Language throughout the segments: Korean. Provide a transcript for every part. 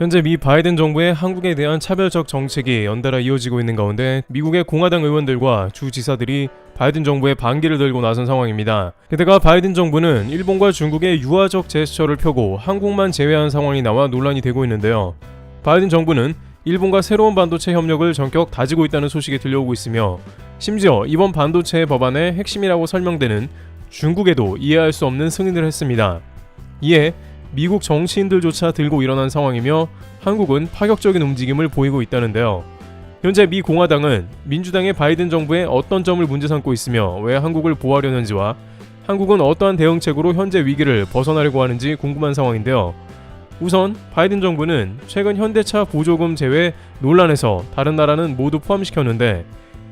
현재 미 바이든 정부의 한국에 대한 차별적 정책이 연달아 이어지고 있는 가운데 미국의 공화당 의원들과 주 지사들이 바이든 정부의 반기를 들고 나선 상황입니다. 게다가 바이든 정부는 일본과 중국의 유화적 제스처를 펴고 한국만 제외한 상황이 나와 논란이 되고 있는데요. 바이든 정부는 일본과 새로운 반도체 협력을 전격 다지고 있다는 소식이 들려오고 있으며 심지어 이번 반도체 법안의 핵심이라고 설명되는 중국에도 이해할 수 없는 승인을 했습니다. 이에 미국 정치인들조차 들고 일어난 상황이며 한국은 파격적인 움직임을 보이고 있다는데요. 현재 미 공화당은 민주당의 바이든 정부의 어떤 점을 문제 삼고 있으며 왜 한국을 보호하려는지와 한국은 어떠한 대응책으로 현재 위기를 벗어나려고 하는지 궁금한 상황인데요. 우선 바이든 정부는 최근 현대차 보조금 제외 논란에서 다른 나라는 모두 포함시켰는데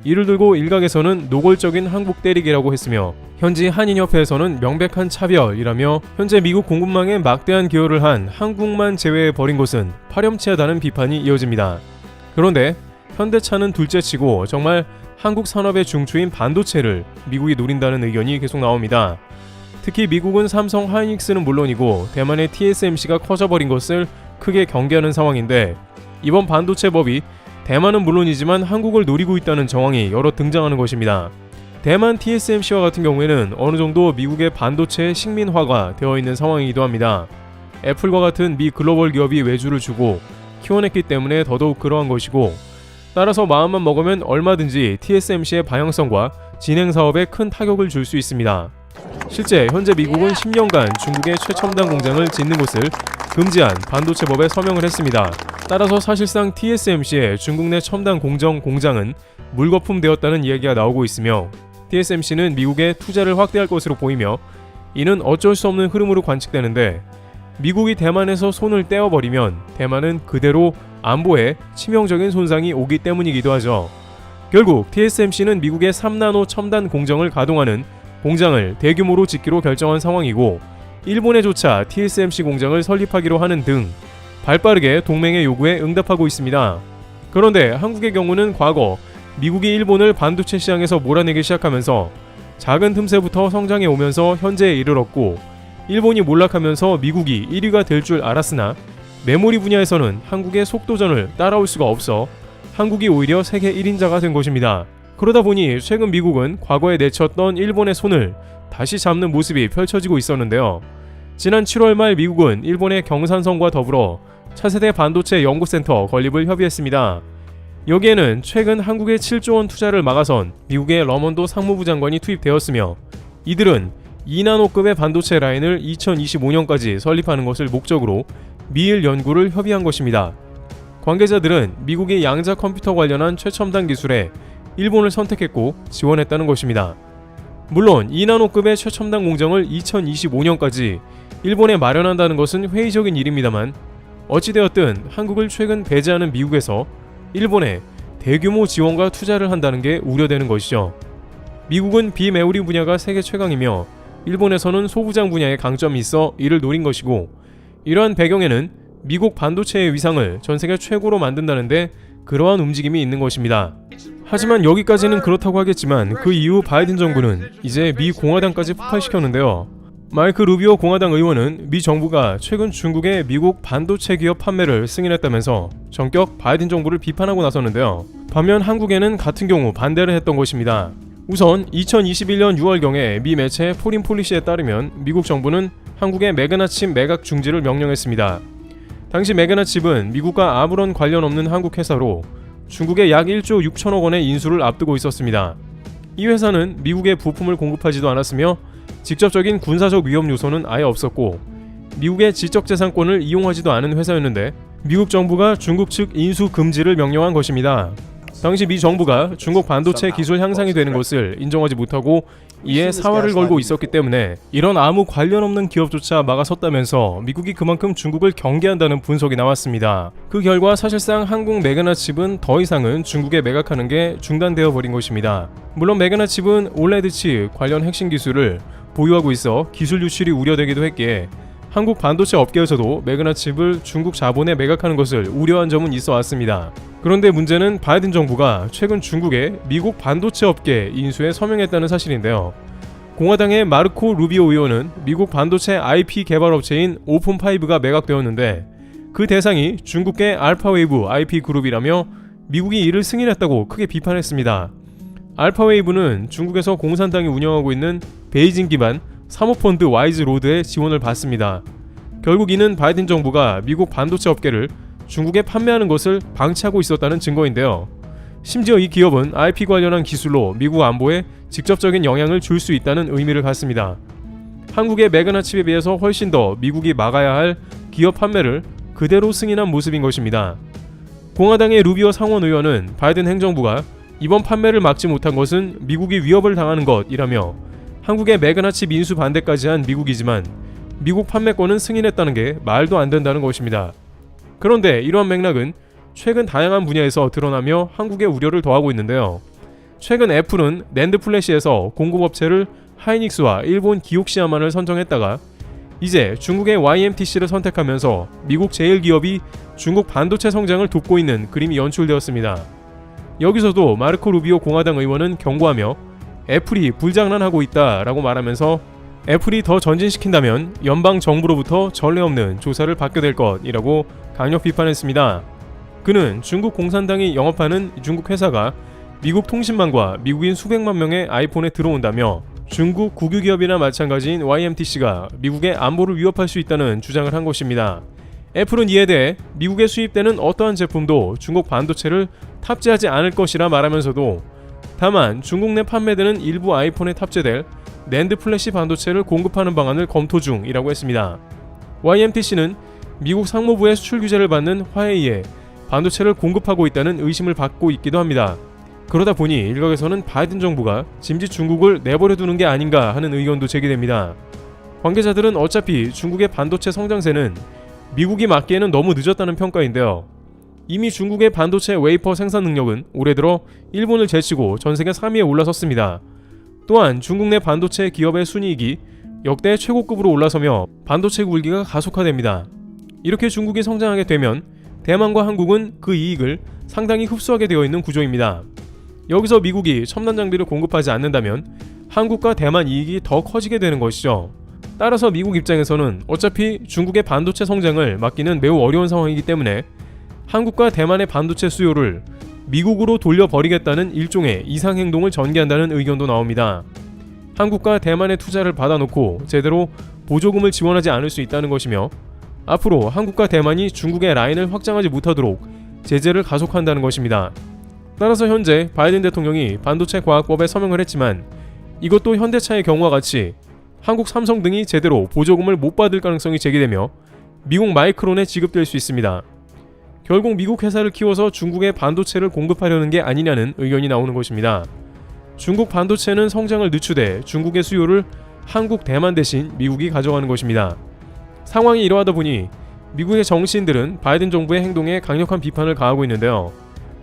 이를 들고 일각에서는 노골적인 한국 때리기라고 했으며 현지 한인협회에서는 명백한 차별이라며 현재 미국 공급망에 막대한 기여를 한 한국만 제외해 버린 것은 파렴치하다는 비판이 이어집니다. 그런데 현대차는 둘째치고 정말 한국 산업의 중추인 반도체를 미국이 노린다는 의견이 계속 나옵니다. 특히 미국은 삼성 하이닉스는 물론이고 대만의 TSMC가 커져버린 것을 크게 경계하는 상황인데 이번 반도체 법이 대만은 물론이지만 한국을 노리고 있다는 정황이 여러 등장하는 것입니다. 대만 TSMC와 같은 경우에는 어느 정도 미국의 반도체 식민화가 되어 있는 상황이기도 합니다. 애플과 같은 미 글로벌 기업이 외주를 주고 키워냈기 때문에 더더욱 그러한 것이고 따라서 마음만 먹으면 얼마든지 TSMC의 방향성과 진행 사업에 큰 타격을 줄 수 있습니다. 실제 현재 미국은 10년간 중국의 최첨단 공장을 짓는 것을 금지한 반도체법에 서명을 했습니다. 따라서 사실상 TSMC의 중국 내 첨단 공정 공장은 물거품되었다는 이야기가 나오고 있으며 TSMC는 미국에 투자를 확대할 것으로 보이며 이는 어쩔 수 없는 흐름으로 관측되는데 미국이 대만에서 손을 떼어버리면 대만은 그대로 안보에 치명적인 손상이 오기 때문이기도 하죠. 결국 TSMC는 미국의 3나노 첨단 공정을 가동하는 공장을 대규모로 짓기로 결정한 상황이고 일본에조차 TSMC 공장을 설립하기로 하는 등 발빠르게 동맹의 요구에 응답하고 있습니다. 그런데 한국의 경우는 과거 미국이 일본을 반도체 시장에서 몰아내기 시작하면서 작은 틈새부터 성장해 오면서 현재에 이르렀고 일본이 몰락하면서 미국이 1위가 될 줄 알았으나 메모리 분야에서는 한국의 속도전을 따라올 수가 없어 한국이 오히려 세계 1인자가 된 것입니다. 그러다 보니 최근 미국은 과거에 내쳤던 일본의 손을 다시 잡는 모습이 펼쳐지고 있었는데요. 지난 7월 말 미국은 일본의 경산성과 더불어 차세대 반도체 연구센터 건립을 협의했습니다. 여기에는 최근 한국의 7조 원 투자를 막아선 미국의 러먼도 상무부 장관이 투입되었으며 이들은 2나노급의 반도체 라인을 2025년까지 설립하는 것을 목적으로 미일 연구를 협의한 것입니다. 관계자들은 미국의 양자 컴퓨터 관련한 최첨단 기술에 일본을 선택했고 지원했다는 것입니다. 물론 2나노급의 최첨단 공정을 2025년까지 일본에 마련한다는 것은 회의적인 일입니다만 어찌되었든 한국을 최근 배제하는 미국에서 일본에 대규모 지원과 투자를 한다는 게 우려되는 것이죠. 미국은 비메모리 분야가 세계 최강이며 일본에서는 소부장 분야에 강점이 있어 이를 노린 것이고 이러한 배경에는 미국 반도체의 위상을 전 세계 최고로 만든다는데 그러한 움직임이 있는 것입니다. 하지만 여기까지는 그렇다고 하겠지만 그 이후 바이든 정부는 이제 미 공화당까지 폭발시켰는데요. 마이크 루비오 공화당 의원은 미 정부가 최근 중국의 미국 반도체 기업 판매를 승인했다면서 전격 바이든 정부를 비판하고 나섰는데요. 반면 한국에는 같은 경우 반대를 했던 것입니다. 우선 2021년 6월경에 미 매체 포린 폴리시에 따르면 미국 정부는 한국의 매그나칩 매각 중지를 명령했습니다. 당시 매그나칩은 미국과 아무런 관련 없는 한국 회사로 중국에 약 1조 6천억 원의 인수를 앞두고 있었습니다. 이 회사는 미국에 부품을 공급하지도 않았으며 직접적인 군사적 위험 요소는 아예 없었고 미국의 지적재산권을 이용하지도 않은 회사였는데 미국 정부가 중국 측 인수 금지를 명령한 것입니다. 당시 미 정부가 중국 반도체 기술 향상이 되는 것을 인정하지 못하고 이에 사활을 걸고 있었기 때문에 이런 아무 관련 없는 기업조차 막아섰다면서 미국이 그만큼 중국을 경계한다는 분석이 나왔습니다. 그 결과 사실상 한국 매그나 칩은 더 이상은 중국에 매각하는 게 중단되어 버린 것입니다. 물론 매그나 칩은 올레드 칩 관련 핵심 기술을 보유하고 있어 기술 유출이 우려되기도 했기에 한국 반도체 업계에서도 매그나 칩을 중국 자본에 매각하는 것을 우려한 점은 있어 왔습니다. 그런데 문제는 바이든 정부가 최근 중국의 미국 반도체 업계 인수에 서명했다는 사실인데요. 공화당의 마르코 루비오 의원은 미국 반도체 IP 개발 업체인 오픈파이브가 매각되었는데 그 대상이 중국계 알파웨이브 IP 그룹이라며 미국이 이를 승인했다고 크게 비판했습니다. 알파웨이브는 중국에서 공산당이 운영하고 있는 베이징 기반 사모펀드 와이즈 로드의 지원을 받습니다. 결국 이는 바이든 정부가 미국 반도체 업계를 중국에 판매하는 것을 방치하고 있었다는 증거인데요. 심지어 이 기업은 IP 관련한 기술로 미국 안보에 직접적인 영향을 줄 수 있다는 의미를 갖습니다. 한국의 매그나 칩에 비해서 훨씬 더 미국이 막아야 할 기업 판매를 그대로 승인한 모습인 것입니다. 공화당의 루비오 상원 의원은 바이든 행정부가 이번 판매를 막지 못한 것은 미국이 위협을 당하는 것이라며 한국의 매그나칩 인수 반대까지 한 미국이지만 미국 판매권은 승인했다는 게 말도 안 된다는 것입니다. 그런데 이러한 맥락은 최근 다양한 분야에서 드러나며 한국의 우려를 더하고 있는데요. 최근 애플은 낸드 플래시에서 공급업체를 하이닉스와 일본 기옥시아만을 선정했다가 이제 중국의 YMTC를 선택하면서 미국 제일 기업이 중국 반도체 성장을 돕고 있는 그림이 연출되었습니다. 여기서도 마르코 루비오 공화당 의원은 경고하며 애플이 불장난하고 있다라고 말하면서 애플이 더 전진시킨다면 연방 정부로부터 전례 없는 조사를 받게 될 것이라고 강력 비판했습니다. 그는 중국 공산당이 영업하는 중국 회사가 미국 통신망과 미국인 수백만 명의 아이폰에 들어온다며 중국 국유 기업이나 마찬가지인 YMTC가 미국의 안보를 위협할 수 있다는 주장을 한 것입니다. 애플은 이에 대해 미국에 수입되는 어떠한 제품도 중국 반도체를 탑재하지 않을 것이라 말하면서도 다만 중국 내 판매되는 일부 아이폰에 탑재될 낸드 플래시 반도체를 공급하는 방안을 검토 중이라고 했습니다. YMTC는 미국 상무부의 수출 규제를 받는 화웨이에 반도체를 공급하고 있다는 의심을 받고 있기도 합니다. 그러다 보니 일각에서는 바이든 정부가 짐짓 중국을 내버려 두는 게 아닌가 하는 의견도 제기됩니다. 관계자들은 어차피 중국의 반도체 성장세는 미국이 맞기에는 너무 늦었다는 평가인데요. 이미 중국의 반도체 웨이퍼 생산 능력은 올해 들어 일본을 제치고 전 세계 3위에 올라섰습니다. 또한 중국 내 반도체 기업의 순이익이 역대 최고급으로 올라서며 반도체 굴기가 가속화됩니다. 이렇게 중국이 성장하게 되면 대만과 한국은 그 이익을 상당히 흡수하게 되어 있는 구조입니다. 여기서 미국이 첨단 장비를 공급하지 않는다면 한국과 대만 이익이 더 커지게 되는 것이죠. 따라서 미국 입장에서는 어차피 중국의 반도체 성장을 막기는 매우 어려운 상황이기 때문에 한국과 대만의 반도체 수요를 미국으로 돌려버리겠다는 일종의 이상행동을 전개한다는 의견도 나옵니다. 한국과 대만의 투자를 받아놓고 제대로 보조금을 지원하지 않을 수 있다는 것이며 앞으로 한국과 대만이 중국의 라인을 확장하지 못하도록 제재를 가속한다는 것입니다. 따라서 현재 바이든 대통령이 반도체 과학법에 서명을 했지만 이것도 현대차의 경우와 같이 한국 삼성 등이 제대로 보조금을 못 받을 가능성이 제기되며 미국 마이크론에 지급될 수 있습니다. 결국 미국 회사를 키워서 중국에 반도체를 공급하려는 게 아니냐는 의견이 나오는 것입니다. 중국 반도체는 성장을 늦추되 중국의 수요를 한국, 대만 대신 미국이 가져가는 것입니다. 상황이 이러하다 보니 미국의 정치인들은 바이든 정부의 행동에 강력한 비판을 가하고 있는데요.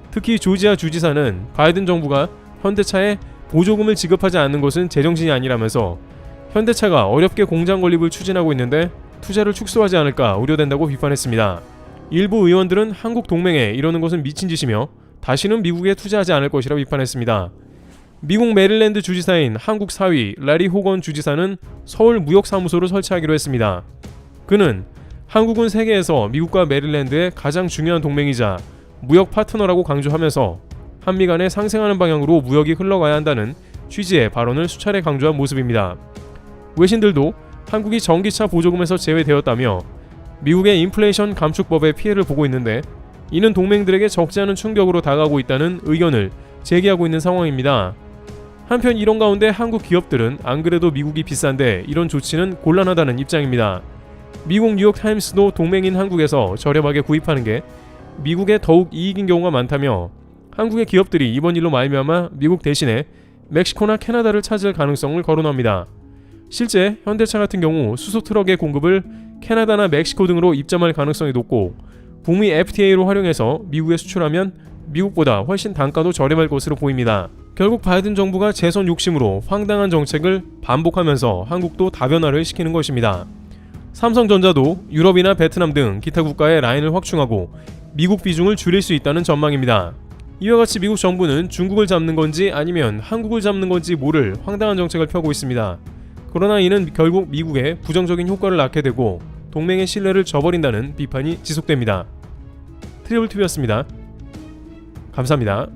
특히 조지아 주지사는 바이든 정부가 현대차에 보조금을 지급하지 않는 것은 제정신이 아니라면서 현대차가 어렵게 공장 건립을 추진하고 있는데 투자를 축소하지 않을까 우려된다고 비판했습니다. 일부 의원들은 한국 동맹에 이러는 것은 미친 짓이며 다시는 미국에 투자하지 않을 것이라 비판했습니다. 미국 메릴랜드 주지사인 한국 사위 라리 호건 주지사는 서울 무역사무소를 설치하기로 했습니다. 그는 한국은 세계에서 미국과 메릴랜드의 가장 중요한 동맹이자 무역 파트너라고 강조하면서 한미 간에 상생하는 방향으로 무역이 흘러가야 한다는 취지의 발언을 수차례 강조한 모습입니다. 외신들도 한국이 전기차 보조금에서 제외되었다며 미국의 인플레이션 감축법의 피해를 보고 있는데 이는 동맹들에게 적지 않은 충격으로 다가오고 있다는 의견을 제기하고 있는 상황입니다. 한편 이런 가운데 한국 기업들은 안 그래도 미국이 비싼데 이런 조치는 곤란하다는 입장입니다. 미국 뉴욕 타임스도 동맹인 한국에서 저렴하게 구입하는 게 미국에 더욱 이익인 경우가 많다며 한국의 기업들이 이번 일로 말미암아 미국 대신에 멕시코나 캐나다를 찾을 가능성을 거론합니다. 실제 현대차 같은 경우 수소 트럭의 공급을 캐나다나 멕시코 등으로 입점할 가능성이 높고 북미 FTA로 활용해서 미국에 수출하면 미국보다 훨씬 단가도 저렴할 것으로 보입니다. 결국 바이든 정부가 재선 욕심으로 황당한 정책을 반복하면서 한국도 다변화를 시키는 것입니다. 삼성전자도 유럽이나 베트남 등 기타 국가의 라인을 확충하고 미국 비중을 줄일 수 있다는 전망입니다. 이와 같이 미국 정부는 중국을 잡는 건지 아니면 한국을 잡는 건지 모를 황당한 정책을 펴고 있습니다. 그러나 이는 결국 미국에 부정적인 효과를 낳게 되고 동맹의 신뢰를 저버린다는 비판이 지속됩니다. 트리블TV였습니다. 감사합니다.